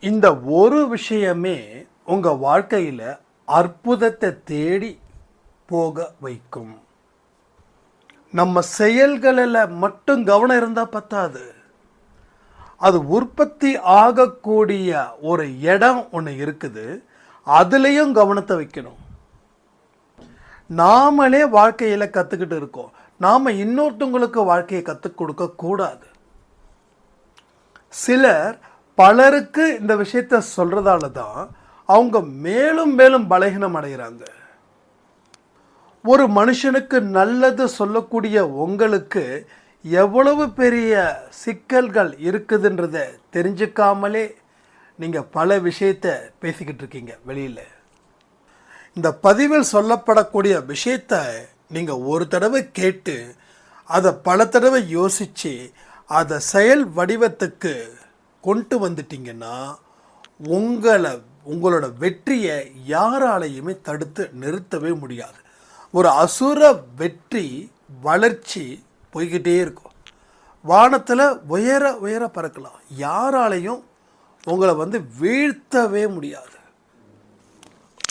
இந்த ஒரு விஷயமே உங்கள் வாழ்க்கையில் அற்புதத்தை தேடி போக வைக்கும். நம்ம செயல்களில் மட்டும் கவனம் இருந்தால் பத்தாது. அது உற்பத்தி ஆகக்கூடிய ஒரு இடம் ஒன்று இருக்குது. அதுலேயும் கவனத்தை வைக்கணும். நாமளே வாழ்க்கையில் கற்றுக்கிட்டு இருக்கோம். நாம் இன்னொருத்தவங்களுக்கு வாழ்க்கையை கற்றுக் கொடுக்க கூடாது. சிலர் பலருக்கு இந்த விஷயத்த சொல்கிறதால தான் அவங்க மேலும் மேலும் பலகீனம் அடைகிறாங்க. ஒரு மனுஷனுக்கு நல்லது சொல்லக்கூடிய உங்களுக்கு எவ்வளவு பெரிய சிக்கல்கள் இருக்குதுன்றத தெரிஞ்சுக்காமலே நீங்கள் பல விஷயத்த பேசிக்கிட்டு இருக்கீங்க வெளியில். இந்த பதிவில் சொல்லப்படக்கூடிய விஷயத்த நீங்கள் ஒரு தடவை கேட்டு அதை பல தடவை யோசித்து அதை செயல் வடிவத்துக்கு கொண்டு வந்துட்டீங்கன்னா உங்களை உங்களோட வெற்றியை யாராலையுமே தடுத்து நிறுத்தவே முடியாது. ஒரு அசுர வெற்றி வளர்ச்சி போய்கிட்டே இருக்கும். வானத்தில் உயர உயர பறக்கலாம். யாராலையும் உங்களை வந்து வீழ்த்தவே முடியாது.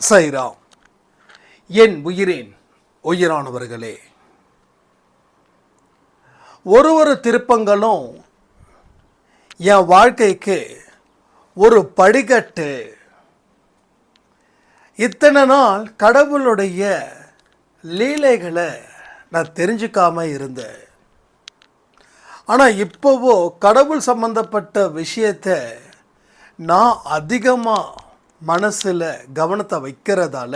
சைராம் என் உயிரேன் உயிரானவர்களே ஒரு ஒரு திருப்பங்களும் என் வாழ்க்கைக்கு ஒரு படிக்கட்டு. இத்தனை நாள் கடவுளுடைய லீலைகளை நான் தெரிஞ்சுக்காம இருந்தேன். ஆனால் இப்போவோ கடவுள் சம்பந்தப்பட்ட விஷயத்தை நான் அதிகமாக மனசில் கவனத்தை வைக்கிறதால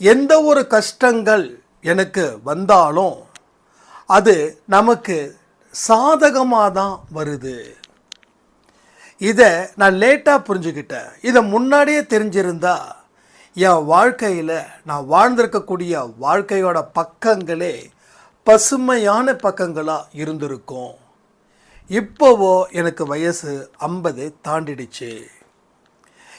எந்த ஒரு கஷ்டங்கள் எனக்கு வந்தாலும் அது நமக்கு சாதகமாக தான் வருது. இதை நான் லேட்டாக புரிஞ்சுக்கிட்டேன். இதை முன்னாடியே தெரிஞ்சிருந்தா என் வாழ்க்கையில் நான் வாழ்ந்திருக்கக்கூடிய வாழ்க்கையோட பக்கங்களே பசுமையான பக்கங்களாக இருந்திருக்கும். இப்போவோ எனக்கு வயசு ஐம்பது தாண்டிடுச்சு.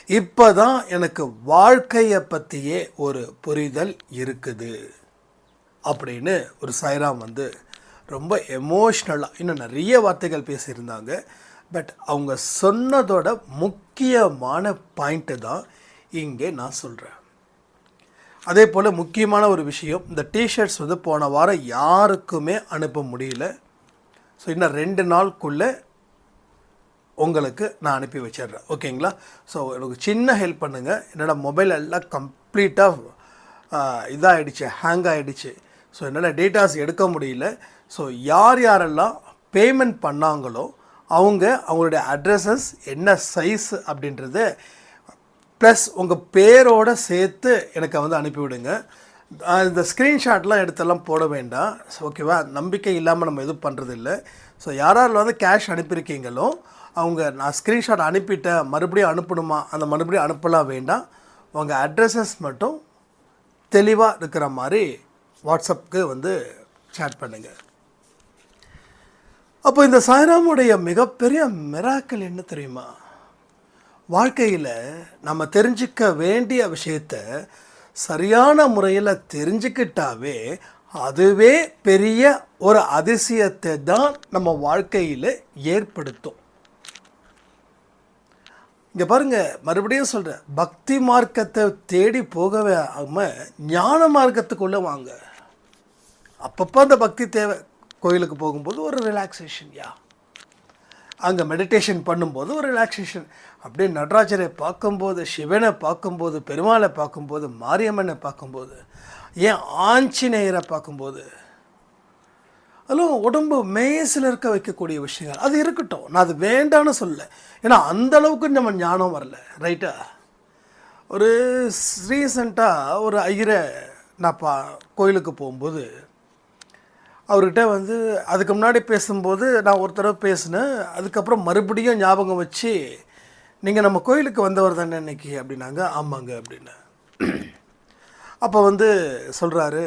இப்போ தான் எனக்கு வாழ்க்கையை பற்றியே ஒரு புரிதல் இருக்குது. அப்படின்னு ஒரு சைராம் வந்து ரொம்ப எமோஷ்னலாக இன்னும் நிறைய வார்த்தைகள் பேசியிருந்தாங்க. பட் அவங்க சொன்னதோட முக்கியமான பாயிண்ட்டு தான் இங்கே நான் சொல்கிறேன் அதே போல் முக்கியமான ஒரு விஷயம் இந்த டிஷர்ட்ஸ் வந்து போன வாரம் யாருக்குமே அனுப்ப முடியல. ஸோ இன்னும் ரெண்டு நாளுக்குள்ளே உங்களுக்கு நான் அனுப்பி வச்சிடுறேன். ஓகேங்களா ஸோ எனக்கு சின்ன ஹெல்ப் பண்ணுங்கள் என்னோடய மொபைல் எல்லாம் கம்ப்ளீட்டாக இதாகிடுச்சு ஹேங் ஆகிடுச்சு ஸோ என்னால் டேட்டாஸ் எடுக்க முடியல. ஸோ யார் யாரெல்லாம் பேமெண்ட் பண்ணாங்களோ அவங்க அவங்களுடைய அட்ரஸஸ் என்ன சைஸ் அப்படின்றத ப்ளஸ் உங்கள் பேரோடு சேர்த்து எனக்கு வந்து அனுப்பிவிடுங்க. இந்த ஸ்க்ரீன்ஷாட்லாம் எடுத்தெல்லாம் போட வேண்டாம். ஓகேவா நம்பிக்கை இல்லாமல் நம்ம எதுவும் பண்ணுறதில்ல ஸோ யாராரில் வந்து கேஷ் அனுப்பியிருக்கீங்களோ அவங்க நான் ஸ்க்ரீன்ஷாட் அனுப்பிட்டேன் மறுபடியும் அனுப்பணுமா? அந்த மறுபடியும் அனுப்பலாம் வேண்டாம். உங்கள் அட்ரஸஸ் மட்டும் தெளிவாக இருக்கிற மாதிரி வாட்ஸ்அப்புக்கு வந்து சேட் பண்ணுங்கள் அப்போ இந்த சாய்ராமுடைய மிகப்பெரிய மிராக்கள் என்ன தெரியுமா? வாழ்க்கையில் நம்ம தெரிஞ்சுக்க வேண்டிய விஷயத்த சரியான முறையில் தெரிஞ்சுக்கிட்டாவே அதுவே பெரிய ஒரு அதிசயத்தை தான் நம்ம வாழ்க்கையில் ஏற்படுத்தும். இங்கே பாருங்கள் மறுபடியும் சொல்கிறேன் பக்தி மார்க்கத்தை தேடி போகவே ஆகாமல் ஞான மார்க்கத்துக்குள்ளே வாங்க. அப்பப்போ அந்த பக்தி தேவை கோயிலுக்கு போகும்போது ஒரு ரிலாக்ஸேஷன் யா. அங்கே மெடிடேஷன் பண்ணும்போது ஒரு ரிலாக்ஸேஷன் அப்படியே நடராஜரை பார்க்கும்போது சிவனை பார்க்கும்போது பெருமாளை பார்க்கும்போது மாரியம்மனை பார்க்கும்போது ஏன் ஆஞ்சநேயரை பார்க்கும்போது அதுவும் உடம்பு மேசில் இருக்க வைக்கக்கூடிய விஷயங்கள். அது இருக்கட்டும். நான் அது வேண்டான்னு சொல்ல ஏன்னா அந்த அளவுக்கு நம்ம ஞானம் வரல. ரைட்டா ஒரு ரீசண்டாக ஒரு ஐயரை நான் பா கோயிலுக்கு போகும்போது அவர்கிட்ட வந்து அதுக்கு முன்னாடி பேசும்போது நான் ஒரு தடவை பேசினேன். அதுக்கப்புறம் மறுபடியும் ஞாபகம் வச்சு நீங்கள் நம்ம கோயிலுக்கு வந்தவர் தானே இன்னைக்கு? அப்படின்னாங்க. ஆமாங்க அப்படின்னு அப்போ வந்து சொல்கிறாரு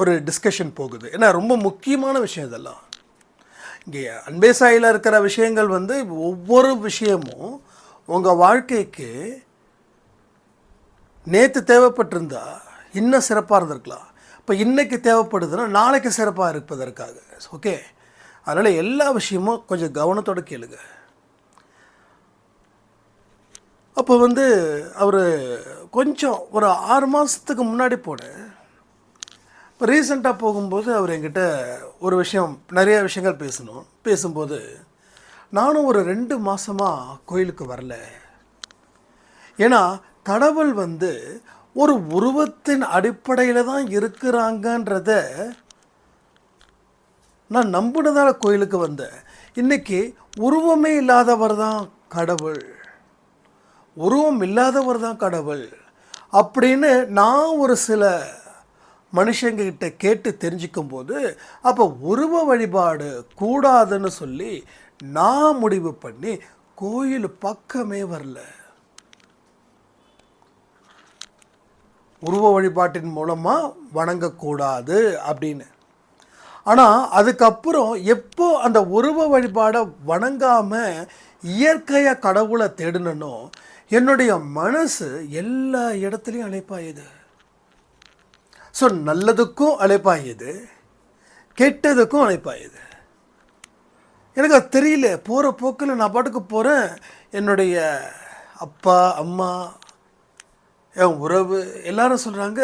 ஒரு டிஸ்கஷன் போகுது. ஏன்னா ரொம்ப முக்கியமான விஷயம் இதெல்லாம். இங்கே அன்பே சாயில் இருக்கிற விஷயங்கள் வந்து ஒவ்வொரு விஷயமும் உங்கள் வாழ்க்கைக்கு நேற்று தேவைப்பட்டிருந்தா இன்னும் சிறப்பாக இருந்திருக்கலாம். இப்போ இன்றைக்கி தேவைப்படுதுன்னா நாளைக்கு சிறப்பாக இருப்பதற்காக. ஓகே அதனால் எல்லா விஷயமும் கொஞ்சம் கவனத்தோடு கேளுங்க. அப்போ வந்து அவர் கொஞ்சம் ஒரு ஆறு மாதத்துக்கு முன்னாடி போனேன். இப்போ ரீசெண்டாக போகும்போது அவர் என்கிட்ட ஒரு விஷயம் நிறைய விஷயங்கள் பேசணும். பேசும்போது நானும் ஒரு ரெண்டு மாதமாக கோயிலுக்கு வரல. ஏன்னா கடவுள் வந்து ஒரு உருவத்தின் அடிப்படையில் தான் இருக்கிறாங்கன்றத நான் நம்பினதால கோயிலுக்கு வந்தேன். இன்றைக்கி உருவமே இல்லாதவர் தான் கடவுள். உருவம் இல்லாதவர் தான் கடவுள். அப்படின்னு நான் ஒரு சில மனுஷங்கக்கிட்ட கேட்டு தெரிஞ்சுக்கும் போது அப்போ உருவ வழிபாடு கூடாதுன்னு சொல்லி நான் முடிவு பண்ணி கோயில் பக்கமே வரல. உருவ வழிபாட்டின் மூலமாக வணங்கக்கூடாது அப்படின்னு. ஆனால் அதுக்கப்புறம் எப்போ அந்த உருவ வழிபாடை வணங்காமல் இயற்கையாக கடவுளை தேடினனோ என்னுடைய மனசு எல்லா இடத்துலையும் அழைப்பாயுது. ஸோ நல்லதுக்கும் அழைப்பாயுது கெட்டதுக்கும் அழைப்பாயுது. எனக்கு அது தெரியல போகிற போக்கில் நான் பாட்டுக்கு போகிறேன் என்னுடைய அப்பா அம்மா என் உறவு? எல்லாரும் சொல்கிறாங்க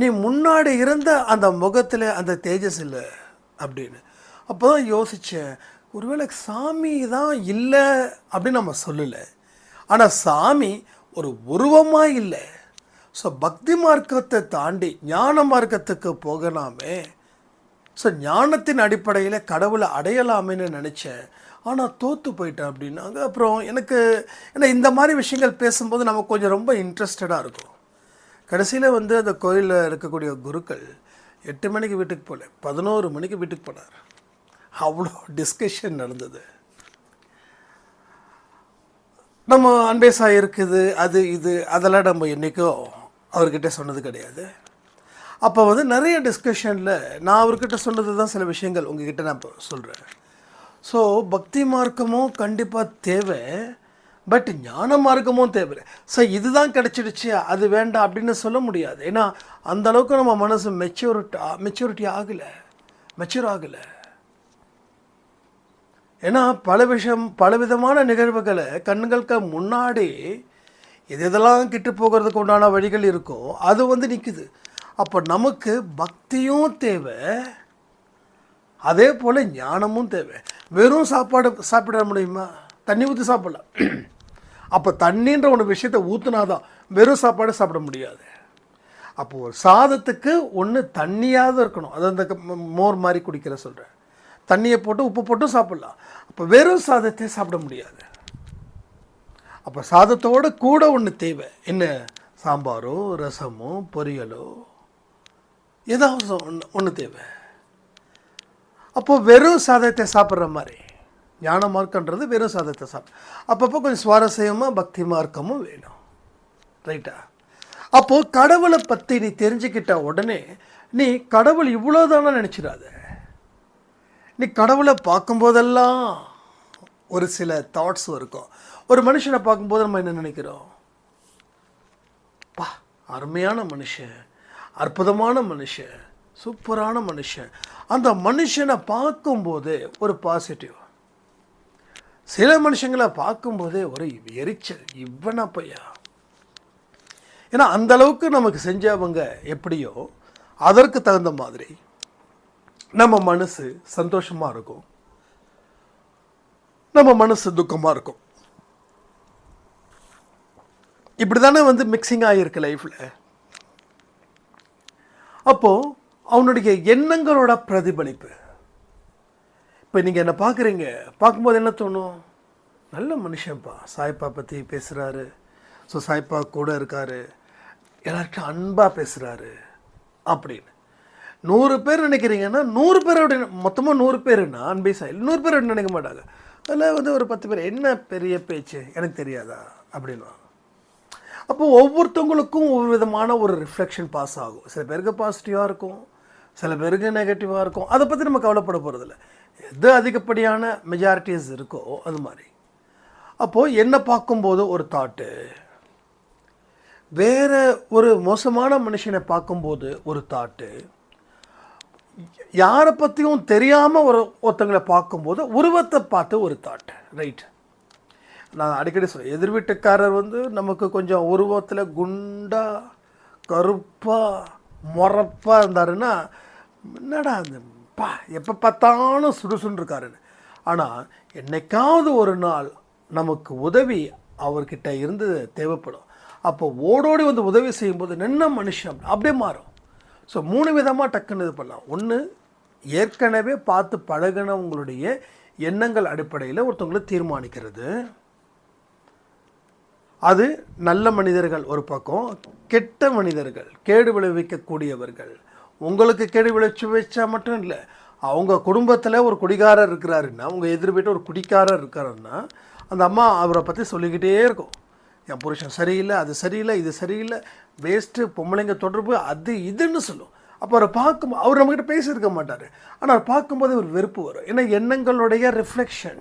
நீ முன்னாடி இருந்த அந்த முகத்தில் அந்த தேஜஸ் இல்லை அப்படின்னு. அப்போ தான் யோசித்தேன் ஒருவேளை சாமி தான் இல்லை அப்படின்னு நம்ம சொல்லலை. ஆனால் சாமி ஒரு உருவமாக இல்லை. ஸோ பக்தி மார்க்கத்தை தாண்டி ஞான மார்க்கத்துக்கு போகலாமே. ஸோ ஞானத்தின் அடிப்படையில் கடவுளை அடையலாமேன்னு நினச்சேன். ஆனால் தோற்று போயிட்டேன் அப்படின்னாங்க. அப்புறம் எனக்கு ஏன்னா இந்த மாதிரி விஷயங்கள் பேசும்போது நமக்கு கொஞ்சம் ரொம்ப இன்ட்ரெஸ்டடாக இருக்கும். கடைசியில் வந்து அந்த கோயிலில் இருக்கக்கூடிய குருக்கள் எட்டு மணிக்கு வீட்டுக்கு போகல பதினோரு மணிக்கு வீட்டுக்கு போனார். அவ்வளோ டிஸ்கஷன் நடந்தது. நம்ம அன்பேசா இருக்குது அது இது அதெல்லாம் நம்ம என்றைக்கோ அவர்கிட்ட சொன்னது கிடையாது. அப்போ வந்து நிறைய டிஸ்கஷனில் நான் அவர்கிட்ட சொன்னது தான் சில விஷயங்கள் உங்ககிட்ட நான் இப்போ சொல்கிறேன் ஸோ பக்தி மார்க்கமும் கண்டிப்பாக தேவை பட் ஞான மார்க்கமும் தேவை ஸோ இதுதான் கிடச்சிடுச்சு அது வேண்டாம் அப்படின்னு சொல்ல முடியாது ஏன்னா அந்த அளவுக்கு நம்ம மனசு மெச்சூரிட்டி மெச்சூரிட்டி ஆகலை மெச்சூர் ஆகலை ஏன்னா பல விஷயம் பல விதமான நிகழ்வுகளை கண்களுக்கு முன்னாடி எது எதெல்லாம் கிட்டு போகிறதுக்கு உண்டான வழிகள் இருக்கோ அது வந்து நிற்குது அப்போ நமக்கு பக்தியும் தேவை அதே போல் ஞானமும் தேவை வெறும் சாப்பாடு சாப்பிட முடியுமா? தண்ணி ஊற்றி சாப்பிடலாம் அப்போ தண்ணின்ற ஒரு விஷயத்தை ஊற்றுனாதான் வெறும் சாப்பாடு சாப்பிட முடியாது. அப்போது ஒரு சாதத்துக்கு ஒன்று தண்ணியாவது இருக்கணும். அது அந்த மோர் மாதிரி குடிக்கிற சொல்கிறேன் தண்ணியை போட்டு உப்பு போட்டும் சாப்பிடலாம். அப்போ வெறும் சாதத்தை சாப்பிட முடியாது. அப்போ சாதத்தோட கூட ஒன்று தேவை. என்ன? சாம்பாரோ ரசமோ பொரியலோ ஏதாவது ஒன்று ஒன்று தேவை. அப்போது வெறும் சாதத்தை சாப்பிட்ற மாதிரி. ஞான மார்க்கன்றது வெறும் சாதத்தை சாப்பிட அப்பப்போ கொஞ்சம் சுவாரஸ்யமாக பக்தி மார்க்கமும் வேணும். ரைட்டா? அப்போது கடவுளை பற்றி நீ தெரிஞ்சுக்கிட்ட உடனே நீ கடவுள் இவ்வளோதானே நினச்சிடாத? நீ கடவுளை பார்க்கும்போதெல்லாம் ஒரு சில தாட்ஸ் இருக்கும். ஒரு மனுஷனை பார்க்கும்போது நம்ம என்ன நினைக்கிறோம்? பா அருமையான மனுஷன் அற்புதமான மனுஷன் சூப்பரான மனுஷன். அந்த மனுஷனை பார்க்கும்போதே ஒரு பாசிட்டிவ் சில மனுஷங்களை பார்க்கும்போதே ஒரு எரிச்சல். இவனா பையா? ஏன்னா அந்த அளவுக்கு நமக்கு செஞ்சவங்க எப்படியோ அதற்கு தகுந்த மாதிரி நம்ம மனசு சந்தோஷமாக இருக்கும். நம்ம மனசு துக்கமாக இருக்கும். இப்படி தானே வந்து மிக்சிங் ஆகியிருக்கு லைஃப்பில் அப்போது அவனுடைய எண்ணங்களோட பிரதிபலிப்பு. இப்போ நீங்கள் என்ன பார்க்குறீங்க பார்க்கும்போது என்ன தோணும்? நல்ல மனுஷன்ப்பா. சாய்ப்பா பற்றி பேசுகிறாரு ஸோ சாய்ப்பா கூட இருக்காரு. எல்லார்கிட்டும் அன்பாக பேசுகிறாரு அப்படின்னு. நூறு பேர் நினைக்கிறீங்கன்னா நூறு பேரோட மொத்தமாக நூறு பேருன்னா அன்பை சாயில் நூறு பேர் நினைக்க மாட்டாங்க. அதில் வந்து ஒரு பத்து பேர் என்ன பெரிய பேச்சு? எனக்கு தெரியாதா? அப்படின்னா அப்போ ஒவ்வொருத்தவங்களுக்கும் ஒவ்வொரு விதமான ஒரு ரிஃப்ளெக்ஷன் பாஸ் ஆகும். சில பேருக்கு பாசிட்டிவாக இருக்கும். சில பேருக்கு நெகட்டிவாக இருக்கும். அதை பற்றி நம்ம கவலைப்பட போகிறதில்ல எது அதிகப்படியான மெஜாரிட்டிஸ் இருக்கோ அது மாதிரி. அப்போது என்னை பார்க்கும்போது ஒரு தாட்டு வேறு ஒரு மோசமான மனுஷனை பார்க்கும்போது ஒரு தாட்டு யாரை பற்றியும் தெரியாமல் ஒரு ஒருத்தங்களை பார்க்கும்போது உருவத்தை பார்த்து ஒரு தாட்டு ரைட் நான் அடிக்கடி சொல்ல எதிர் வீட்டுக்காரர் வந்து நமக்கு கொஞ்சம் உருவத்தில் குண்டாக கருப்பாக முறப்பாக இருந்தாருன்னா என்னடா அந்த பா எப்போ பார்த்தாலும் சுடுசுன்னு இருக்காருன்னு ஆனால் என்னைக்காவது ஒரு நாள் நமக்கு உதவி அவர்கிட்ட இருந்து தேவைப்படும். அப்போ ஓடோடி வந்து உதவி செய்யும்போது நின்ன மனுஷன் அப்படியே மாறும். ஸோ மூணு விதமாக டக்குன்னு இது பண்ணலாம். ஒன்று ஏற்கனவே பார்த்து பழகினவங்களுடைய எண்ணங்கள் அடிப்படையில் ஒருத்தவங்களை தீர்மானிக்கிறது. அது நல்ல மனிதர்கள் ஒரு பக்கம் கெட்ட மனிதர்கள் கேடு விளைவிக்கக்கூடியவர்கள். உங்களுக்கு கேடு விளைச்சி வச்சா மட்டும் இல்லை. அவங்க குடும்பத்தில் ஒரு குடிகாரர் இருக்கிறாருன்னா அவங்க எதிர் வீட்டில் ஒரு குடிக்காரர் இருக்காருன்னா அந்த அம்மா அவரை பற்றி சொல்லிக்கிட்டே இருக்கும். என் புருஷன் சரியில்லை அது சரியில்லை இது சரியில்லை வேஸ்ட்டு பொம்பளைங்க தொடர்பு அது இதுன்னு சொல்லும். அப்போ அவரை பார்க்கும் அவர் நம்மக்கிட்ட பேசியிருக்க மாட்டார். ஆனால் அவர் பார்க்கும்போது ஒரு வெறுப்பு வரும். ஏன்னா எண்ணங்களுடைய ரிஃப்ளெக்ஷன்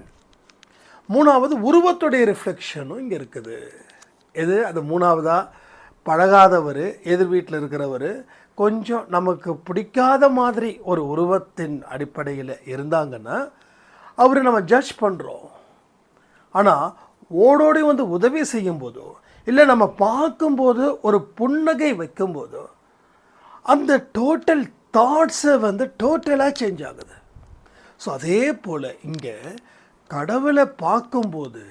மூணாவது உருவத்துடைய ரிஃப்ளெக்ஷனும் இங்கே இருக்குது. எது? அது மூணாவதாக பழகாதவர் எதிர் வீட்டில் இருக்கிறவர் கொஞ்சம் நமக்கு பிடிக்காத மாதிரி ஒரு உருவத்தின் அடிப்படையில் இருந்தாங்கன்னா அவரை நம்ம ஜட்ஜ் பண்ணுறோம் ஆனால் ஓடோடி வந்து உதவி செய்யும்போதோ இல்லை நம்ம பார்க்கும்போது ஒரு புன்னகை வைக்கும்போதோ அந்த டோட்டல் தாட்ஸை வந்து டோட்டலாக சேஞ்ச் ஆகுது. ஸோ அதே போல் இங்கே கடவுளை பார்க்கும்போது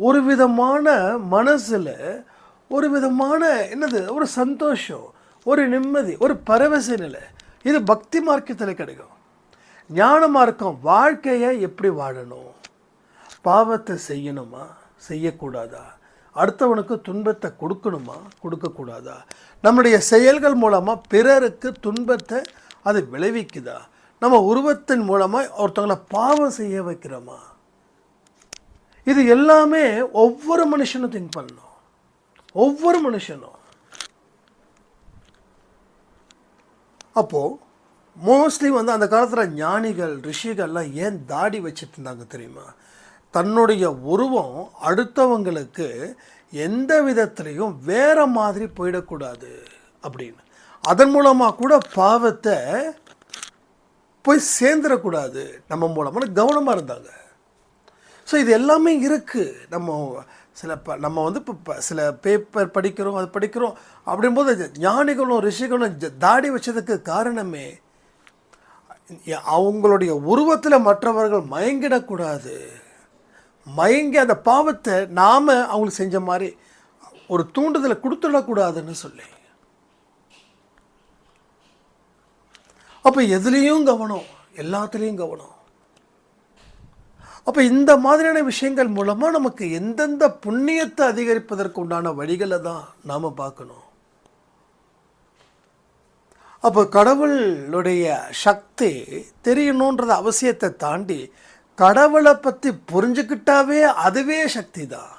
ஒரு விதமான மனசில் ஒரு விதமான என்னது ஒரு சந்தோஷம் ஒரு நிம்மதி ஒரு பரவச நிலை. இது பக்தி மார்க்கத்தில் கிடைக்கும். ஞான மார்க்கம் வாழ்க்கையை எப்படி வாழணும்? பாவத்தை செய்யணுமா? செய்யக்கூடாதா? அடுத்தவனுக்கு துன்பத்தை கொடுக்கணுமா? கொடுக்கக்கூடாதா? நம்முடைய செயல்கள் மூலமாக பிறருக்கு துன்பத்தை அது விளைவிக்குதா? நம்ம உருவத்தின் மூலமாக ஒருத்தவங்களை பாவம் செய்ய வைக்கிறோமா? இது எல்லாமே ஒவ்வொரு மனுஷனும் திங்க் பண்ணணும். ஒவ்வொரு மனுஷனும். அப்போது மோஸ்ட்லி வந்து அந்த காலத்தில் ஞானிகள் ரிஷிகள்லாம் ஏன் தாடி வச்சுட்டு இருந்தாங்க தெரியுமா? தன்னுடைய உருவம் அடுத்தவங்களுக்கு எந்த விதத்துலேயும் வேறு மாதிரி போயிடக்கூடாது அப்படின்னு. அதன் மூலமாக கூட பாவத்தை போய் சேர்ந்துடக்கூடாது நம்ம மூலமாக கவனமாக இருந்தாங்க. ஸோ இது எல்லாமே இருக்குது நம்ம சில ப நம்ம வந்து இப்போ சில பேப்பர் படிக்கிறோம் அது படிக்கிறோம் அப்படிங்கும்போது ஞானிகளும் ரிஷிகளும் தாடி வச்சதுக்கு காரணமே அவங்களுடைய உருவத்தில் மற்றவர்கள் மயங்கிடக்கூடாது. மயங்கி அந்த பாவத்தை நாம் அவங்களுக்கு செஞ்ச மாதிரி ஒரு தூண்டுதலை கொடுத்துடக்கூடாதுன்னு சொல்லி. அப்போ எதுலேயும் கவனம் எல்லாத்துலேயும் கவனம். அப்போ இந்த மாதிரியான விஷயங்கள் மூலமாக நமக்கு எந்தெந்த புண்ணியத்தை அதிகரிப்பதற்கு உண்டான வழிகளை தான் நாம் பார்க்கணும். அப்போ கடவுளுடைய சக்தி தெரியணுன்றத அவசியத்தை தாண்டி கடவுளை பற்றி புரிஞ்சுக்கிட்டாவே அதுவே சக்தி தான்.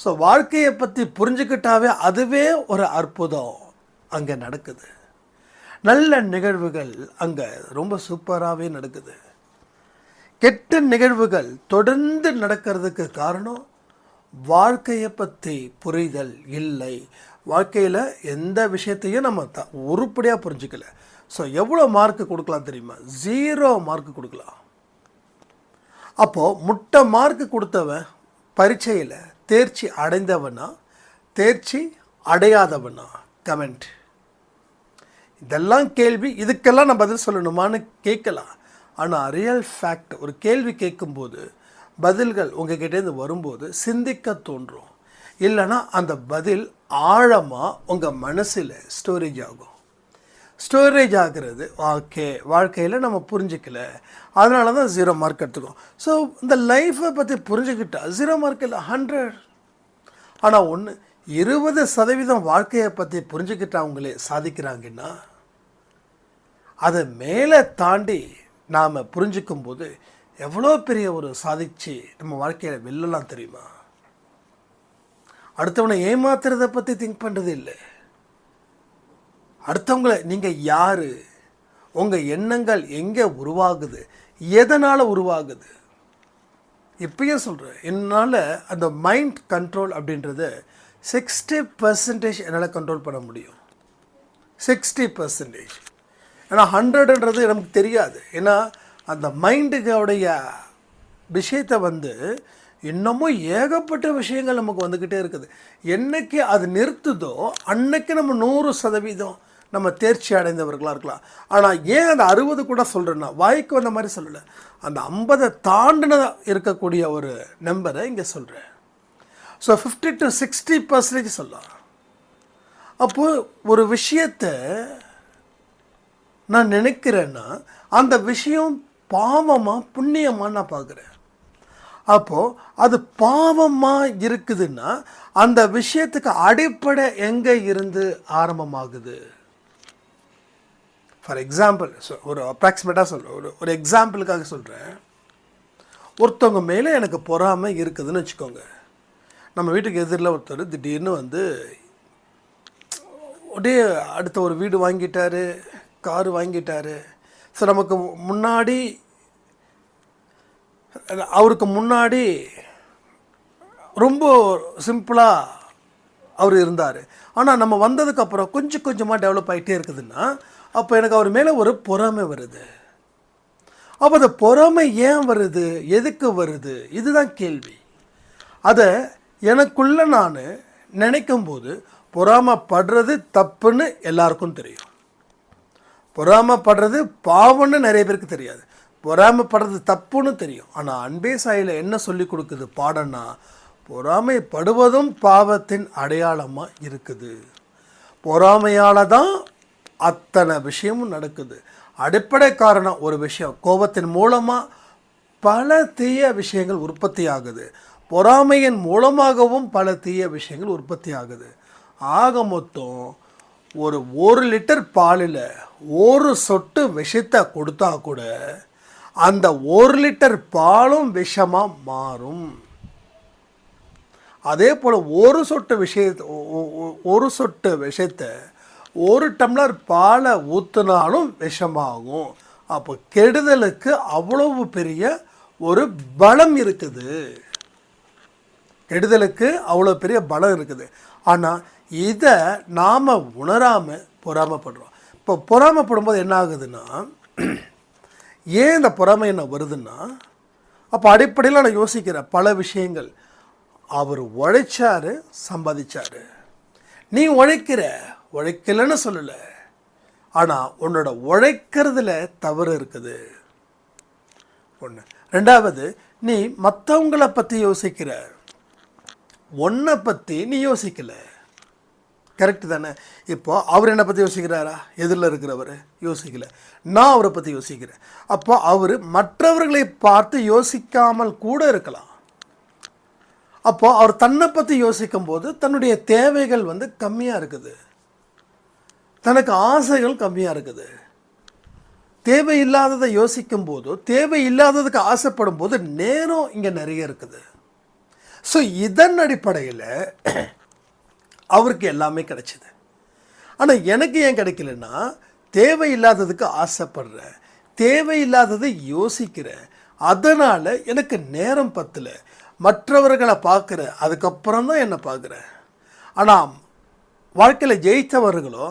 ஸோ வாழ்க்கையை பற்றி புரிஞ்சுக்கிட்டாவே அதுவே ஒரு அற்புதம் அங்கே நடக்குது. நல்ல நிகழ்வுகள் அங்கே ரொம்ப சூப்பராகவே நடக்குது. கெட்ட நிகழ்வுகள் தொடர்ந்து நடக்கிறதுக்கு காரணம் வாழ்க்கையை பற்றி புரிதல் இல்லை. வாழ்க்கையில் எந்த விஷயத்தையும் நம்ம த உருப்படியாக புரிஞ்சுக்கல. ஸோ எவ்வளோ மார்க் கொடுக்கலாம் தெரியுமா? ஜீரோ மார்க் கொடுக்கலாம். அப்போது முட்டை மார்க் கொடுத்தவன் பரீட்சையில் தேர்ச்சி அடைந்தவனா? தேர்ச்சி அடையாதவனா? கமெண்ட் இதெல்லாம் கேள்வி இதுக்கெல்லாம் நான் பதில் சொல்லணுமான்னு கேட்கலாம். ஆனால் ரியல் ஃபேக்ட் ஒரு கேள்வி கேட்கும்போது பதில்கள் உங்ககிட்டேருந்து வரும்போது சிந்திக்க தோன்றும். இல்லைன்னா அந்த பதில் ஆழமாக உங்கள் மனசில் ஸ்டோரேஜ் ஆகும். ஸ்டோரேஜ் ஆகிறது ஓகே வாழ்க்கையில் நம்ம புரிஞ்சிக்கல. அதனால தான் ஜீரோ மார்க் எடுத்துக்கோம் ஸோ இந்த லைஃப்பை பற்றி புரிஞ்சுக்கிட்டால் ஜீரோ மார்க் இல்லை ஹண்ட்ரட் ஆனால் ஒன்று இருபது சதவீதம் வாழ்க்கையை பற்றி புரிஞ்சுக்கிட்டவங்களே சாதிக்கிறாங்கன்னா அதை மேலே தாண்டி நாம் புரிஞ்சுக்கும் போது எவ்வளோ பெரிய ஒரு சாதிச்சு நம்ம வாழ்க்கையில் வெல்லலாம் தெரியுமா? அடுத்தவனை ஏமாத்துறதை பற்றி திங்க் பண்ணுறது இல்லை. அடுத்தவங்களை நீங்கள் யார்? உங்கள் எண்ணங்கள் எங்கே உருவாகுது? எதனால் உருவாகுது? இப்பயே சொல்கிறேன் என்னால் அந்த மைண்ட் கண்ட்ரோல் அப்படின்றது சிக்ஸ்டி பர்சன்டேஜ் என்னால் கண்ட்ரோல் பண்ண முடியும். சிக்ஸ்டி பர்சன்டேஜ் ஏன்னா ஹண்ட்ரட்ன்றது நமக்கு தெரியாது. ஏன்னா அந்த மைண்டுடைய விஷயத்தை வந்து இன்னமும் ஏகப்பட்ட விஷயங்கள் நமக்கு வந்துக்கிட்டே இருக்குது. என்னைக்கு அது நிறுத்துதோ அன்னைக்கு நம்ம நூறு சதவீதம் நம்ம தேர்ச்சி அடைந்தவர்களாக இருக்கலாம். ஆனால் ஏன் அந்த அறுபது கூட சொல்கிறேன்னா வாய்க்கு வந்த மாதிரி சொல்லலை. அந்த ஐம்பதை தாண்டினதாக இருக்கக்கூடிய ஒரு நம்பரை இங்கே சொல்கிறேன் so fifty to sixty percentage சொல்லலாம். அப்போது ஒரு விஷயத்தை நான் நினைக்கிறேன்னா அந்த விஷயம் பாவமாக புண்ணியமாக நான் பார்க்குறேன். அப்போது அது பாவமாக இருக்குதுன்னா அந்த விஷயத்துக்கு அடிப்படை எங்கே இருந்து ஆரம்பமாகுது? ஃபார் எக்ஸாம்பிள் ஒரு அப்ராக்சிமேட்டாக சொல்கிறேன் ஒரு ஒரு எக்ஸாம்பிளுக்காக சொல்கிறேன் ஒருத்தவங்க மேலே எனக்கு பொறாமை இருக்குதுன்னு வச்சுக்கோங்க. நம்ம வீட்டுக்கு எதிரில் ஒருத்தர் திடீர்னு வந்து அப்படியே அடுத்த ஒரு வீடு வாங்கிட்டார் கார் வாங்கிட்டார். ஸோ நமக்கு முன்னாடி அவருக்கு முன்னாடி ரொம்ப சிம்பிளாக அவர் இருந்தார். ஆனால் நம்ம வந்ததுக்கப்புறம் கொஞ்சம் கொஞ்சமாக டெவலப் ஆகிட்டே இருக்குதுன்னா அப்போ எனக்கு அவர் மேலே ஒரு பொறாமை வருது. அப்போ அந்த பொறாமை ஏன் வருது? எதுக்கு வருது? இதுதான் கேள்வி. அதை எனக்குள்ளே நான் நினைக்கும்போது பொறாமப்படுறது தப்புன்னு எல்லாருக்கும் தெரியும். பொறாமப்படுறது பாவம்னு நிறைய பேருக்கு தெரியாது. பொறாமைப்படுறது தப்புன்னு தெரியும். ஆனால் அன்பே சாயில் என்ன சொல்லி கொடுக்குது பாடம்னா பொறாமைப்படுவதும் பாவத்தின் அடையாளமாக இருக்குது. பொறாமையால் தான் அத்தனை விஷயமும் நடக்குது. அடிப்படை காரணம் ஒரு விஷயம் கோபத்தின் மூலமாக பல தீய விஷயங்கள் உற்பத்தி ஆகுது பொறாமையின் மூலமாகவும் பல தீய விஷயங்கள் உற்பத்தி ஆகுது ஆக மொத்தம் ஒரு ஒரு லிட்டர் பாலில் ஒரு சொட்டு விஷத்தை கொடுத்தா கூட அந்த ஒரு லிட்டர் பாலும் விஷமாக மாறும். அதே போல் ஒரு சொட்டு விஷயத்தை ஒரு சொட்டு விஷத்தை ஒரு டம்ளர் பாலை ஊற்றினாலும் விஷமாகும். அப்போ கெடுதலுக்கு அவ்வளவு பெரிய ஒரு பலம் இருக்குது. கெடுதலுக்கு அவ்வளோ பெரிய பலம் இருக்குது. ஆனால் இதை நாம் உணராமல் பொறாமப்படுறோம். இப்போ பொறாமப்படும்போது என்ன ஆகுதுன்னா ஏன் இந்த பொறாமை என்ன வருதுன்னா அப்போ அடிப்படையில் நான் யோசிக்கிறேன் பல விஷயங்கள். அவர் உழைச்சாரு சம்பாதிச்சாரு. நீ உழைக்கிற உழைக்கலன்னு சொல்லலை. ஆனால் உன்னோட உழைக்கிறதுல தவறு இருக்குது. ஒன்று ரெண்டாவது நீ மற்றவங்களை பற்றி யோசிக்கிற. உன்னை பற்றி நீ யோசிக்கல. கரெக்டு தானே? இப்போ அவர் என்னை பற்றி யோசிக்கிறாரா? எதிரில் இருக்கிறவர். யோசிக்கல. நான் அவரை பற்றி யோசிக்கிறேன். அப்போ அவர் மற்றவர்களை பார்த்து யோசிக்காமல் கூட இருக்கலாம். அப்போது அவர் தன்னை பற்றி யோசிக்கும் போது தன்னுடைய தேவைகள் வந்து கம்மியாக இருக்குது. தனக்கு ஆசைகள் கம்மியாக இருக்குது. தேவையில்லாததை யோசிக்கும் போதோ தேவையில்லாததுக்கு ஆசைப்படும் போது நேரம் இங்கே நிறைய இருக்குது. ஸோ இதன் அடிப்படையில் அவருக்கு எல்லாமே கிடைச்சிது. ஆனால் எனக்கு ஏன் கிடைக்கலன்னா தேவையில்லாததுக்கு ஆசைப்படுறேன் தேவையில்லாததை யோசிக்கிறேன் அதனால் எனக்கு நேரம் பத்தல. மற்றவர்களை பார்க்குறேன் அதுக்கப்புறம் தான் என்னை பார்க்குறேன். ஆனால் வாழ்க்கையில் ஜெயித்தவர்களோ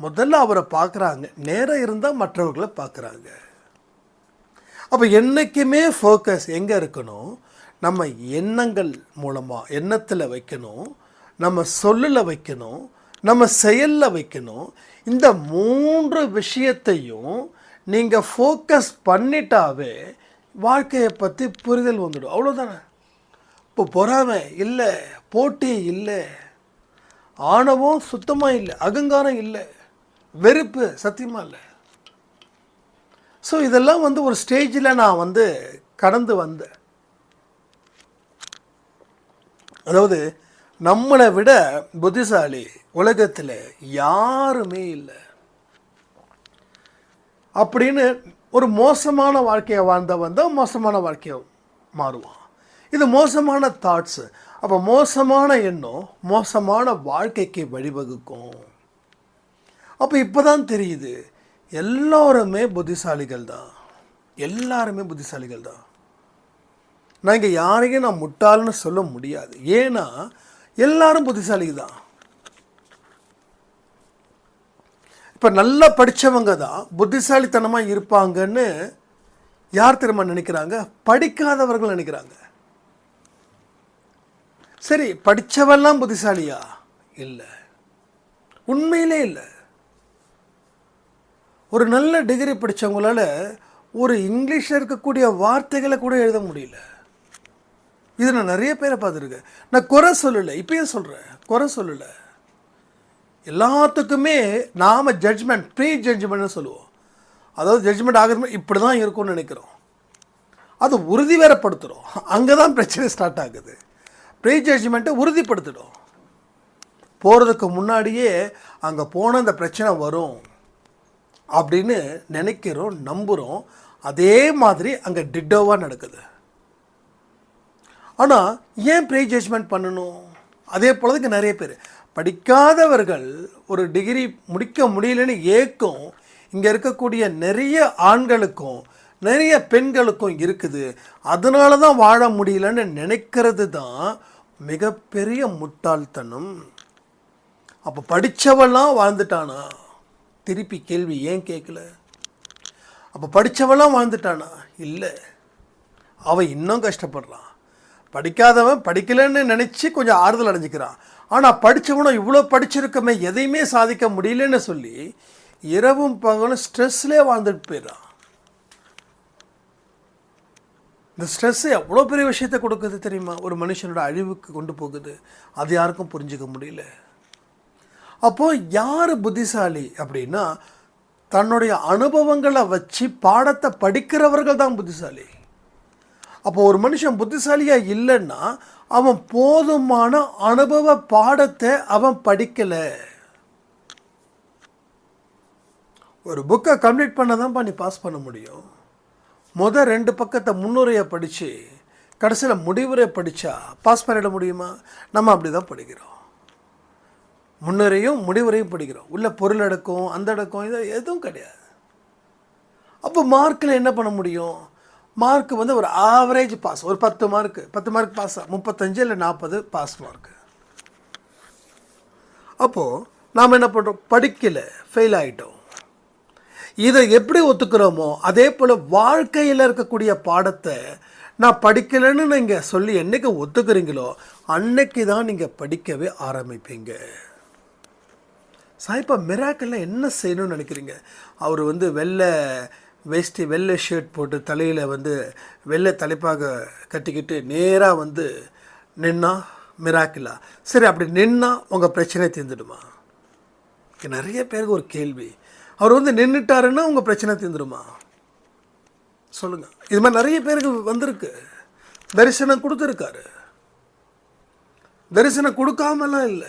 முதல்ல அவரை பார்க்குறாங்க நேரம் இருந்தால் மற்றவர்களை பார்க்குறாங்க. அப்போ என்றைக்குமே ஃபோக்கஸ் எங்கே இருக்கணும்? நம்ம எண்ணங்கள் மூலமாக எண்ணத்தில் வைக்கணும். நம்ம சொல்லில் வைக்கணும் நம்ம செயலில் வைக்கணும். இந்த மூன்று விஷயத்தையும் நீங்கள் ஃபோக்கஸ் பண்ணிட்டாவே வாழ்க்கையை பற்றி புரிதல் வந்துடும். அவ்வளோதானே இப்போ பொறாமை இல்லை போட்டி இல்லை ஆணவம் சுத்தமாக இல்லை அகங்காரம் இல்லை வெறுப்பு சத்தியமாக இல்லை. ஸோ இதெல்லாம் வந்து ஒரு ஸ்டேஜில் நான் வந்து கடந்து வந்தேன். அதாவது நம்மளை விட புத்திசாலி உலகத்தில் யாருமே இல்லை. அப்படின்னு ஒரு மோசமான வாழ்க்கையை வாழ்ந்தவன் தான் மோசமான வாழ்க்கையை மாறுவான். இது மோசமான தாட்ஸு அப்போ மோசமான எண்ணம் மோசமான வாழ்க்கைக்கு வழிவகுக்கும். அப்போ இப்போ தான் தெரியுது எல்லோருமே புத்திசாலிகள் தான். எல்லாருமே புத்திசாலிகள் தான். நான் இங்கே யாரையும் நான் முட்டாள்னு சொல்ல முடியாது. ஏன்னா எல்லாரும் புத்திசாலி தான் இப்போ நல்லா படித்தவங்க தான் புத்திசாலித்தனமாக இருப்பாங்கன்னு யார் திரும்ப நினைக்கிறாங்க? படிக்காதவர்கள் நினைக்கிறாங்க. சரி படித்தவெல்லாம் புத்திசாலியா? இல்லை. உண்மையிலே இல்லை. ஒரு நல்ல டிகிரி படித்தவங்களால ஒரு இங்கிலீஷில் இருக்கக்கூடிய வார்த்தைகளை கூட எழுத முடியல. இது நான் நிறைய பேரை பார்த்துருக்கேன். நான் குறை சொல்லலை. இப்பயே சொல்கிறேன் குறை சொல்லலை. எல்லாத்துக்குமே நாம் ஜட்ஜ்மெண்ட் ப்ரீ ஜட்ஜ்மெண்ட்னு சொல்லுவோம். அதாவது ஜட்ஜ்மெண்ட் ஆகிறது இப்படி தான் இருக்கும்னு நினைக்கிறோம். அது உறுதி வேறப்படுத்துகிறோம் அங்கே தான் பிரச்சனை ஸ்டார்ட் ஆகுது. ப்ரீ ஜட்ஜ்மெண்ட்டை உறுதிப்படுத்திடும். போகிறதுக்கு முன்னாடியே அங்கே போன அந்த பிரச்சனை வரும் அப்படின்னு நினைக்கிறோம் நம்புகிறோம் அதே மாதிரி அங்கே டிட்டோவாக நடக்குது. ஆனால் ஏன் ப்ரீ ஜட்ஜ்மெண்ட் பண்ணணும்? அதே போலதுக்கு நிறைய பேர். படிக்காதவர்கள் ஒரு டிகிரி முடிக்க முடியலன்னு ஏக்கம். இங்கே இருக்கக்கூடிய நிறைய ஆண்களுக்கும் நிறைய பெண்களுக்கும் இருக்குது. அதனால தான் வாழ முடியலன்னு நினைக்கிறது தான் மிகப்பெரிய முட்டாள்தனம். அப்போ படித்தவெல்லாம் வாழ்ந்துட்டானா? திருப்பி கேள்வி ஏன் கேட்கல அப்போ படித்தவெல்லாம் வாழ்ந்துட்டானா? இல்லை. அவன் இன்னும் கஷ்டப்படுறான். படிக்காதவன் படிக்கலைன்னு நினச்சி கொஞ்சம் ஆறுதல் அடைஞ்சிக்கிறான். ஆனால் படித்தவனும் இவ்வளோ படிச்சிருக்கமே எதையுமே சாதிக்க முடியலன்னு சொல்லி இரவும் பகலும் ஸ்ட்ரெஸ்லேயே வாழ்ந்துட்டு போயிடுறான். இந்த ஸ்ட்ரெஸ் எவ்வளோ பெரிய விஷயத்தை கொடுக்குது தெரியுமா? ஒரு மனுஷனோட அழிவுக்கு கொண்டு போகுது. அது யாருக்கும் புரிஞ்சுக்க முடியல. அப்போது யார் புத்திசாலி அப்படின்னா தன்னுடைய அனுபவங்களை வச்சு பாடத்தை படிக்கிறவர்கள் தான் புத்திசாலி. அப்போ ஒரு மனுஷன் புத்திசாலியாக இல்லைன்னா அவன் போதுமான அனுபவ பாடத்தை அவன் படிக்கலை. ஒரு புக்கை கம்ப்ளீட் பண்ண தான்ப்பா நீ பாஸ் பண்ண முடியும். முத ரெண்டு பக்கத்தை முன்னுரையை படித்து கடைசியில் முடிவுரை படித்தா பாஸ் பண்ணிட முடியுமா? நம்ம அப்படி தான் படிக்கிறோம். முன்னுரையும் முடிவுரையும் படிக்கிறோம். உள்ள பொருள் அடக்கம் அந்த அடக்கம் இது எதுவும் கிடையாது. அப்போ மார்க்கில் என்ன பண்ண முடியும்? மார்க் வந்து ஒரு ஆவரேஜ் பாஸ் ஒரு பத்து மார்க்கு பத்து மார்க் பாஸ் முப்பத்தஞ்சு இல்லை நாற்பது பாஸ் மார்க்கு அப்போது நாம் என்ன பண்ணுறோம் படிக்கலை ஃபெயில் ஆகிட்டோம் இதை எப்படி ஒத்துக்கிறோமோ அதே போல் வாழ்க்கையில் இருக்கக்கூடிய பாடத்தை நான் படிக்கலைன்னு நீங்கள் சொல்லி என்னைக்கு ஒத்துக்கிறீங்களோ அன்னைக்கு தான் நீங்கள் படிக்கவே ஆரம்பிப்பீங்க. சாய்ப்பா மிராக்கெல்லாம் என்ன செய்யணும்னு நினைக்கிறீங்க? அவர் வந்து வெள்ளை வேஷ்டி வெள்ளை ஷர்ட் போட்டு தலையில் வந்து வெள்ளை தலைப்பாக கட்டிக்கிட்டு நேராக வந்து நின்னா மிராக்கிலா சரி அப்படி நின்னா உங்கள் பிரச்சனை தீர்ந்துடுமா? நிறைய பேருக்கு ஒரு கேள்வி. அவர் வந்து நின்றுட்டாருன்னா உங்கள் பிரச்சனை தீர்ந்துடுமா? சொல்லுங்கள் இது மாதிரி நிறைய பேருக்கு வந்திருக்கு. தரிசனம் கொடுத்துருக்காரு. தரிசனம் கொடுக்காமலாம் இல்லை.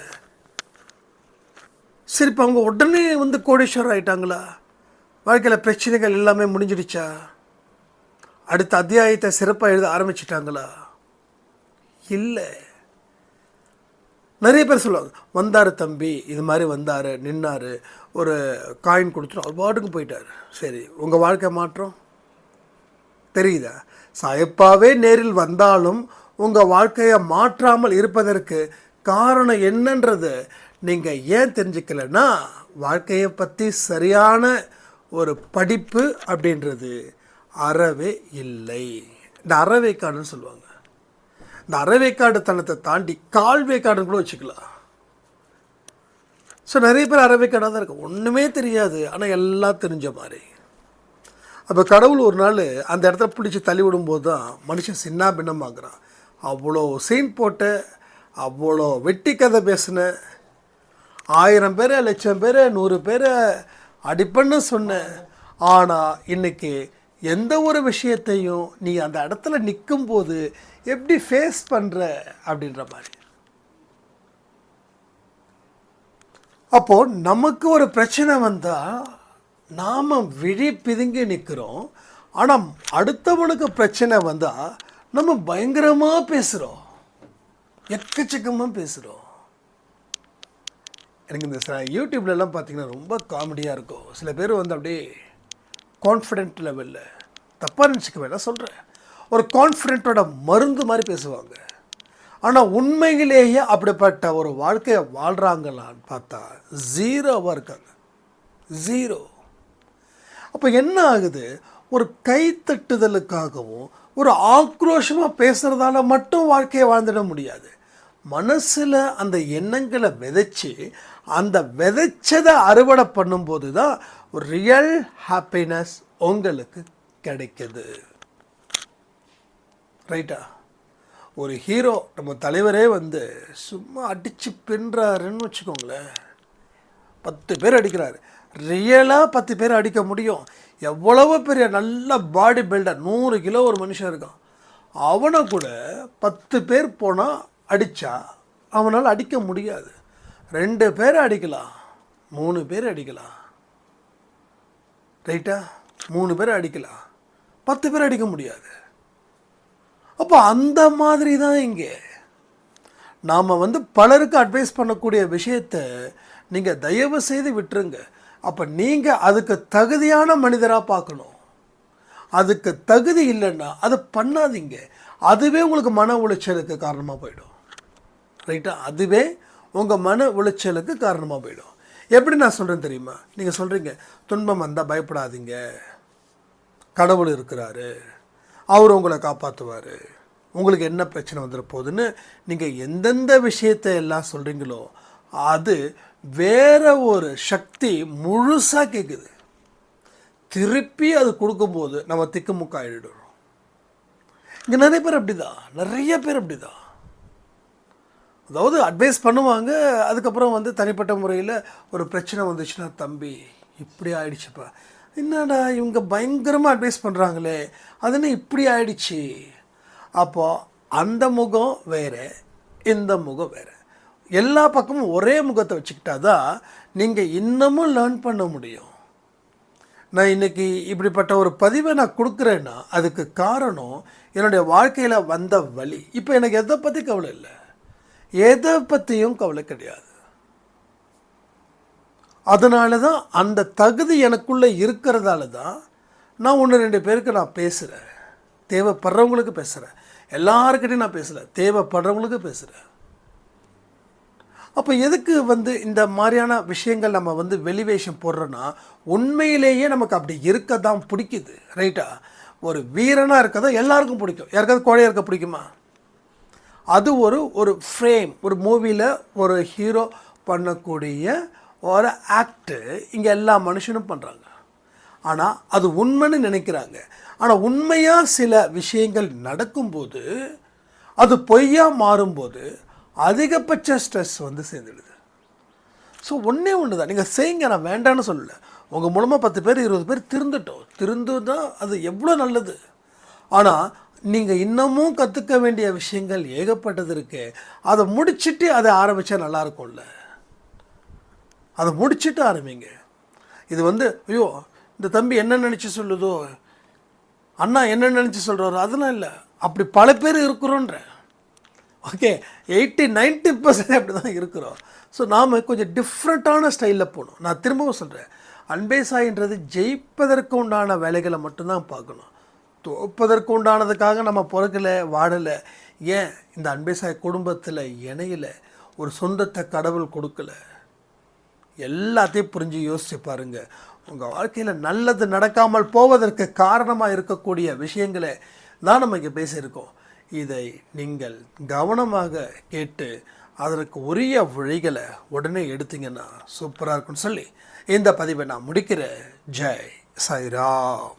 சரி இப்போ அவங்க உடனே வந்து கோடீஸ்வரர் ஆயிட்டாங்களா? வாழ்க்கையில் பிரச்சனைகள் எல்லாமே முடிஞ்சிடுச்சா? அடுத்த அத்தியாயத்தை சிறப்பாக எழுத ஆரம்பிச்சிட்டாங்களா? இல்லை. நிறைய பேர் சொல்லுவாங்க வந்தார் தம்பி இது மாதிரி வந்தார் நின்னார் ஒரு காயின் கொடுத்துட்டு அவர் பாட்டுக்கு போயிட்டார். சரி உங்கள் வாழ்க்கை மாற்றம்? தெரியுதா? சாயப்பாவே நேரில் வந்தாலும் உங்கள் வாழ்க்கையை மாற்றாமல் இருப்பதற்கு காரணம் என்னன்றது நீங்கள் ஏன் தெரிஞ்சுக்கலைன்னா வாழ்க்கையை பற்றி சரியான ஒரு படிப்பு அப்படின்றது அறவே இல்லை. இந்த அறவேக்காடுன்னு சொல்லுவாங்க. இந்த அறவேக்காடு தனத்தை தாண்டி கால்வேக்காடுன்னு கூட வச்சுக்கலாம். ஸோ நிறைய பேர் அறவேக்காடாக தான் இருக்கும் ஒன்றுமே தெரியாது. ஆனால் எல்லாம் தெரிஞ்ச மாதிரி. அப்போ கடவுள் ஒரு நாள் அந்த இடத்துல பிடிச்சி தள்ளி விடும்போது தான் மனுஷன் சின்ன பின்னமாகறான் அவ்வளோ சீன் போட்ட அவ்வளோ வெட்டி கதை பேசின ஆயிரம் பேர் லட்சம் பேர் நூறு பேரை அடிப்பண்ண சொன்னேன் ஆனால் இன்னைக்கு எந்த ஒரு விஷயத்தையும் நீ அந்த இடத்துல நிற்கும் போது எப்படி ஃபேஸ் பண்ணுற அப்படின்ற மாதிரி. அப்போது நமக்கு ஒரு பிரச்சனை வந்தால் நாம் விழி பிதுங்கி நிற்கிறோம் ஆனால் அடுத்தவனுக்கு பிரச்சனை வந்தால் நம்ம பயங்கரமாக பேசுகிறோம் எக்கச்சக்கமாக பேசுகிறோம் எனக்கு இந்த யூடியூப்லலாம் பார்த்தீங்கன்னா ரொம்ப காமெடியாக இருக்கும். சில பேர் வந்து அப்படியே கான்ஃபிடென்ட் லெவலில் தப்பாக நினச்சிக்க வேணாம் சொல்கிறேன் ஒரு கான்ஃபிடென்ட்டோட மருந்து மாதிரி பேசுவாங்க. ஆனால் உண்மையிலேயே அப்படிப்பட்ட ஒரு வாழ்க்கையை வாழ்கிறாங்களான்னு பார்த்தா ஜீரோவாக இருக்காங்க. ஜீரோ அப்போ என்ன ஆகுது? ஒரு கைத்தட்டுதலுக்காகவும் ஒரு ஆக்ரோஷமாக பேசுகிறதால மட்டும் வாழ்க்கையை வாழ்ந்துட முடியாது. மனசில் அந்த எண்ணங்களை விதைச்சி அந்த விதைச்சதை அறுவடை பண்ணும்போது தான் ஒரு ரியல் ஹாப்பினஸ் உங்களுக்கு கிடைக்குது. ரைட்டா ஒரு ஹீரோ நம்ம தலைவரே வந்து சும்மா அடித்து பின்றாருன்னு வச்சுக்கோங்களேன். பத்து பேர் அடிக்கிறாரு. ரியலாக பத்து பேர் அடிக்க முடியும். எவ்வளவு பெரிய நல்ல பாடி பில்டர் நூறு கிலோ ஒரு மனுஷன் இருக்கான். அவனை கூட பத்து பேர் போனால் அடித்தா அவனால் அடிக்க முடியாது. ரெண்டு பேர் அடிக்கலாம். மூணு பேர் அடிக்கலாம். ரைட்டா மூணு பேர் அடிக்கலாம். பத்து பேர் அடிக்க முடியாது. அப்போ அந்த மாதிரி தான் இங்கே. நாம் வந்து பலருக்கு அட்வைஸ் பண்ணக்கூடிய விஷயத்தை நீங்கள் தயவு செய்து விட்டுருங்க. அப்போ நீங்கள் அதுக்கு தகுதியான மனிதராக பார்க்கணும். அதுக்கு தகுதி இல்லைன்னா அதை பண்ணாதீங்க. அதுவே உங்களுக்கு மன உளைச்சலுக்கு காரணமாக போயிடும். ரைட்டா அதுவே உங்கள் மன உளைச்சலுக்கு காரணமாக போயிடும். எப்படி நான் சொல்கிறேன் தெரியுமா? நீங்கள் சொல்கிறீங்க துன்பம் வந்தால் பயப்படாதீங்க. கடவுள் இருக்கிறாரு. அவர் உங்களை காப்பாற்றுவார் உங்களுக்கு என்ன பிரச்சனை வந்துட போகுதுன்னு நீங்கள் எந்தெந்த விஷயத்தை எல்லாம் சொல்கிறீங்களோ அது வேற ஒரு சக்தி முழுசாக கேட்குது திருப்பி அது கொடுக்கும்போது நம்ம திக்குமுக்காயிடுறோம். இங்கே நிறைய பேர் அப்படிதான். நிறைய பேர் அப்படிதான். அதாவது அட்வைஸ் பண்ணுவாங்க. அதுக்கப்புறம் வந்து தனிப்பட்ட முறையில் ஒரு பிரச்சனை வந்துச்சுன்னா தம்பி இப்படி ஆயிடுச்சுப்பா. என்னடா இவங்க பயங்கரமாக அட்வைஸ் பண்ணுறாங்களே அதுன்னு இப்படி ஆயிடுச்சு. அப்போது அந்த முகம் வேறு இந்த முகம் வேறு. எல்லா பக்கமும் ஒரே முகத்தை வச்சுக்கிட்டா தான் நீங்கள் இன்னமும் லேர்ன் பண்ண முடியும். நான் இன்னைக்கு இப்படிப்பட்ட ஒரு பதிவை நான் கொடுக்குறேன்னா அதுக்கு காரணம் என்னுடைய வாழ்க்கையில் வந்த வழி இப்போ எனக்கு எதை பற்றி கவலை இல்லை? எதை பற்றியும் கவலை கிடையாது. அதனால தான் அந்த தகுதி எனக்குள்ளே இருக்கிறதால தான் நான் ஒன்று ரெண்டு பேருக்கு நான் பேசுகிறேன் தேவைப்படுறவங்களுக்கு பேசுகிறேன் எல்லாருக்கிட்டையும் நான் பேசலை. தேவைப்படுறவங்களுக்கு பேசுகிறேன் அப்போ எதுக்கு வந்து இந்த மாதிரியான விஷயங்கள் நம்ம வந்து வெளிவேஷம் போடுறோன்னா உண்மையிலேயே நமக்கு அப்படி இருக்க தான் பிடிக்குது ரைட்டா ஒரு வீரனாக இருக்கதா எல்லாருக்கும் பிடிக்கும். யாருக்காவது கோழையாக இருக்க பிடிக்குமா? அது ஒரு ஒரு ஃப்ரேம் ஒரு மூவியில் ஒரு ஹீரோ பண்ணக்கூடிய ஒரு ஆக்டு இங்கே எல்லா மனுஷனும் பண்ணுறாங்க ஆனால் அது உண்மைன்னு நினைக்கிறாங்க. ஆனால் உண்மையாக சில விஷயங்கள் நடக்கும்போது அது பொய்யாக மாறும்போது அதிகபட்ச ஸ்ட்ரெஸ் வந்து சேர்ந்துடுது. ஸோ ஒன்றே ஒன்று தான் நீங்கள் செய்யுங்க நான் வேண்டான்னு சொல்லலை. உங்கள் மூலமாக பத்து பேர் இருபது பேர் திருந்துட்டோம். திருந்து தான் அது எவ்வளோ நல்லது. ஆனால் நீங்கள் இன்னமும் கற்றுக்க வேண்டிய விஷயங்கள் ஏகப்பட்டது இருக்கு. அதை முடிச்சுட்டு அதை ஆரம்பித்தா நல்லா இருக்கும்ல. அதை முடிச்சுட்டு ஆரம்பிங்க. இது வந்து ஐயோ இந்த தம்பி என்ன நினச்சி சொல்லுதோ அண்ணா என்ன நினச்சி சொல்கிறாரோ அதெல்லாம் இல்லை. அப்படி பல பேர் இருக்கிறோன்ற. ஓகே எயிட்டி நைன்ட்டி பர்சன்ட் அப்படி தான் இருக்கிறோம். ஸோ நாம் கொஞ்சம் டிஃப்ரெண்ட்டான ஸ்டைலில் போகணும். நான் திரும்பவும் சொல்கிறேன் அன்பே சாயின்றது ஜெயிப்பதற்கு உண்டான வேலைகளை மட்டும்தான் பார்க்கணும். தோப்பதற்கு உண்டானதுக்காக நம்ம பிறக்கலை வாழலை. ஏன்? இந்த அன்பேசாய குடும்பத்தில் இணையில ஒரு சொந்தத்தை கடவுள் கொடுக்கல. எல்லாத்தையும் புரிஞ்சு யோசிச்சு பாருங்க. உங்கள் வாழ்க்கையில் நல்லது நடக்காமல் போவதற்கு காரணமாக இருக்கக்கூடிய விஷயங்களை தான் நம்ம இங்கே பேசியிருக்கோம். இதை நீங்கள் கவனமாக கேட்டு அதற்கு உரிய வழிகளை உடனே எடுத்தீங்கன்னா சூப்பராக இருக்கும்னு சொல்லி இந்த பதிவை நான் முடிக்கிறேன். ஜெய் சாய்ராம்.